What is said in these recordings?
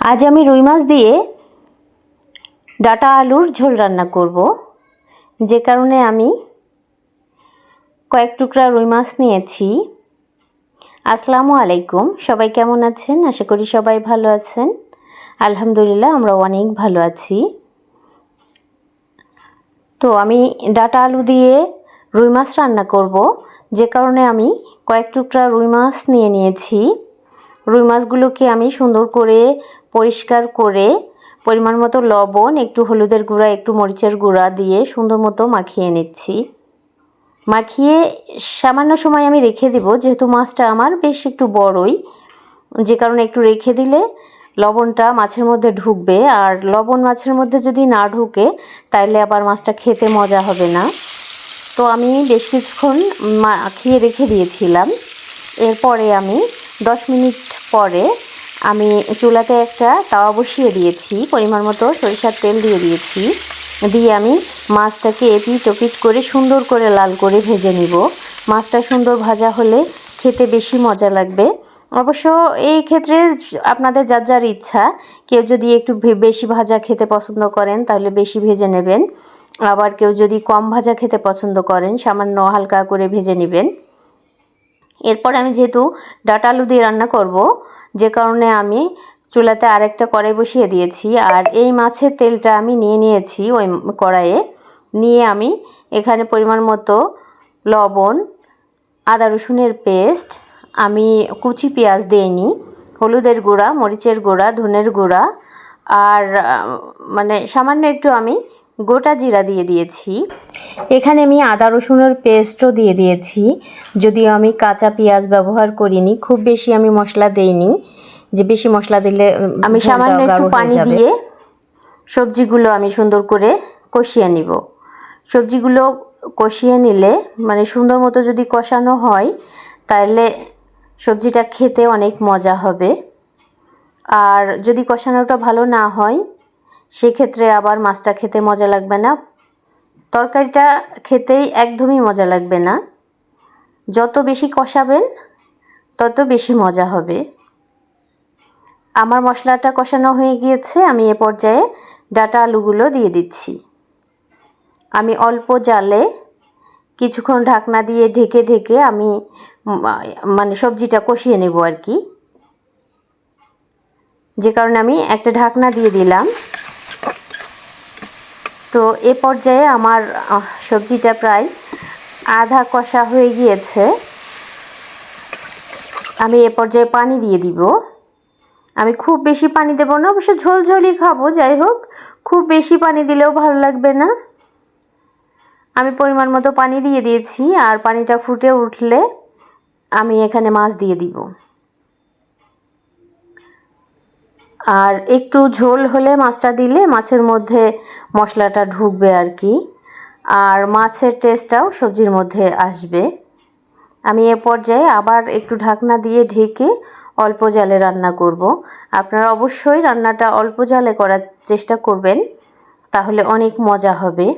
আজ আমি রুই মাছ দিয়ে ডাটা আলুর ঝোল রান্না করব। যে কারণে আমি কয়েক টুকরা রুই মাছ নিয়েছি। আসসালামু আলাইকুম। সবাই কেমন আছেন? আশা করি সবাই ভালো আছেন। আলহামদুলিল্লাহ, আমরা অনেক ভালো আছি। তো আমি ডাটা আলু দিয়ে রুই মাছ রান্না করব। যে কারণে আমি কয়েক টুকরা রুই মাছ নিয়ে নিয়েছি। রুই মাছগুলোকে আমি সুন্দর করে পরিষ্কার করে পরিমাণ মতো লবণ, একটু হলুদের গুঁড়া, একটু মরিচের গুঁড়া দিয়ে সুন্দর মতো মাখিয়ে নিচ্ছি। মাখিয়ে সামান্য সময় আমি রেখে দিব, যেহেতু মাছটা আমার বেশ একটু বড়ই। যে কারণে একটু রেখে দিলে লবণটা মাছের মধ্যে ঢুকবে, আর লবণ মাছের মধ্যে যদি না ঢুকে, তাইলে আবার মাছটা খেতে মজা হবে না। তো আমি বেশ কিছুক্ষণ মাখিয়ে রেখে দিয়েছিলাম। এরপরে আমি দশ মিনিট পরে আমি চুলাতে একটা তাওয়া বসিয়ে দিয়েছি, পরিমাণ মতো সরিষার তেল দিয়ে দিয়েছি। দিয়ে আমি মাছটাকে এপিট ওপিট করে সুন্দর করে লাল করে ভেজে নিব। মাছটা সুন্দর ভাজা হলে খেতে বেশি মজা লাগবে। অবশ্য এই ক্ষেত্রে আপনাদের যার যার ইচ্ছা, কেউ যদি একটু বেশি ভাজা খেতে পছন্দ করেন, তাহলে বেশি ভেজে নেবেন। আবার কেউ যদি কম ভাজা খেতে পছন্দ করেন, সামান্য হালকা করে ভেজে নেবেন। এরপর আমি যেহেতু ডাটা আলু দিয়ে রান্না করব যে কারণে আমি চুলাতে আরেকটা কড়াই বসিয়ে দিয়েছি, আর এই মাছের তেলটা আমি নিয়ে নিয়েছি ওই কড়াইয়ে। নিয়ে আমি এখানে পরিমাণ মতো লবণ, আদা রসুনের পেস্ট, আমি কুচি পেঁয়াজ দিইনি, হলুদের গুঁড়া, মরিচের গুঁড়া, ধনের গুঁড়া, আর মানে সামান্য একটু আমি গোটা জিরা দিয়ে দিয়েছি। এখানে আমি আদা রসুনের পেস্টও দিয়ে দিয়েছি। যদিও আমি কাঁচা পেঁয়াজ ব্যবহার করিনি খুব বেশি আমি মশলা দেইনি। যে বেশি মশলা দিলে আমি সামান্য একটু পানি দিয়ে সবজিগুলো আমি সুন্দর করে কষিয়ে নিব। সবজিগুলো কষিয়ে নিলে মানে সুন্দর মতো যদি কষানো হয় তাহলে সবজিটা খেতে অনেক মজা হবে। আর যদি কষানোটা ভালো না হয় সেক্ষেত্রে আবার মাছটা খেতে মজা লাগবে না। তরকারিটা খেতেই একদমই মজা লাগবে না। যত বেশি কষাবেন, তত বেশি মজা হবে। আমার মশলাটা কষানো হয়ে গিয়েছে, আমি এ পর্যায়ে ডাটা আলুগুলো দিয়ে দিচ্ছি। আমি অল্প জালে কিছুক্ষণ ঢাকনা দিয়ে ঢেকে ঢেকে আমি মানে সবজিটা কষিয়ে নেব আর কি। যে কারণে আমি একটা ঢাকনা দিয়ে দিলাম। তো এ পর্যায়ে আমার সবজিটা প্রায় আধা কষা হয়ে গিয়েছে। আমি এ পর্যায়ে পানি দিয়ে দিব। আমি খুব বেশি পানি দেবো না, অবশ্য ঝোলঝোলই খাব, যাই হোক, খুব বেশি পানি দিলেও ভালো লাগবে না। আমি পরিমাণ মতো পানি দিয়ে দিয়েছি, আর পানিটা ফুটে উঠলে আমি এখানে মাছ দিয়ে দিব। আর একটু ঝোল হলে মাছটা দিলে মাছের মধ্যে মশলাটা ঢুকবে আর কি। আর মাছের টেস্টটাও সবজির মধ্যে আসবে। আমি এ পর্যায়ে আবার একটু ঢাকনা দিয়ে ঢেকে অল্প জালে রান্না করব। আপনারা অবশ্যই রান্নাটা অল্প জালে করার চেষ্টা করবেন, তাহলে অনেক মজা হবে।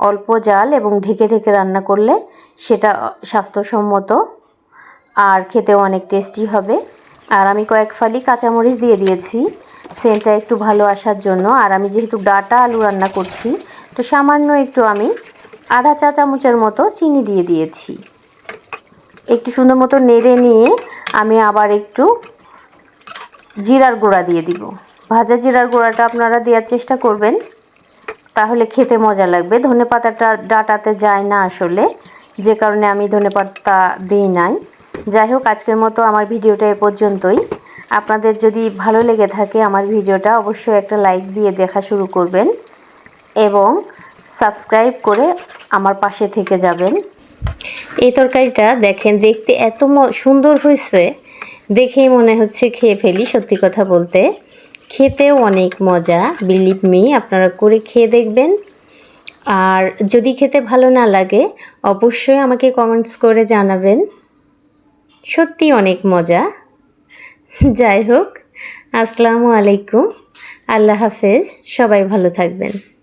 অল্প জাল এবং ঢেকে ঢেকে রান্না করলে সেটা স্বাস্থ্যসম্মত আর খেতেও অনেক টেস্টি হবে। আর আমি কয়েক ফালি কাঁচামরিচ দিয়ে দিয়েছি। সেন্টটা একটু ভালো আসার জন্য। আর আমি যেহেতু ডাটা আলু রান্না করছি, তো সামান্য একটু আমি আধা চা চামচের মতো চিনি দিয়ে দিয়েছি। একটু সুন্দর মতো নেড়ে নিয়ে আমি আবার একটু জিরার গুঁড়া দিয়ে দিব। ভাজা জিরার গুঁড়াটা আপনারা দেওয়ার চেষ্টা করবেন, তাহলে খেতে মজা লাগবে। ধনে পাতাটা ডাটাতে যায় না আসলে, যে কারণে আমি ধনে পাতা দিই নাই। যাই হোক আজকের মতো আমার ভিডিওটা এ পর্যন্তই। আপনাদের যদি ভালো লেগে থাকে আমার ভিডিওটা, অবশ্যই একটা লাইক দিয়ে দেখা শুরু করবেন এবং সাবস্ক্রাইব করে আমার পাশে থেকে যাবেন। এই তরকারিটা দেখেন, দেখতে এত সুন্দর হয়েছে। দেখেই মনে হচ্ছে খেয়ে ফেলি, সত্যি কথা বলতে। খেতেও অনেক মজা বিলিভ মি আপনারা করে খেয়ে দেখবেন। আর যদি খেতে ভালো না লাগে, অবশ্যই আমাকে কমেন্টস করে জানাবেন। সত্যি অনেক মজা। যাই হোক আসসালামু আলাইকুম। আল্লাহ হাফেজ সবাই ভালো থাকবেন।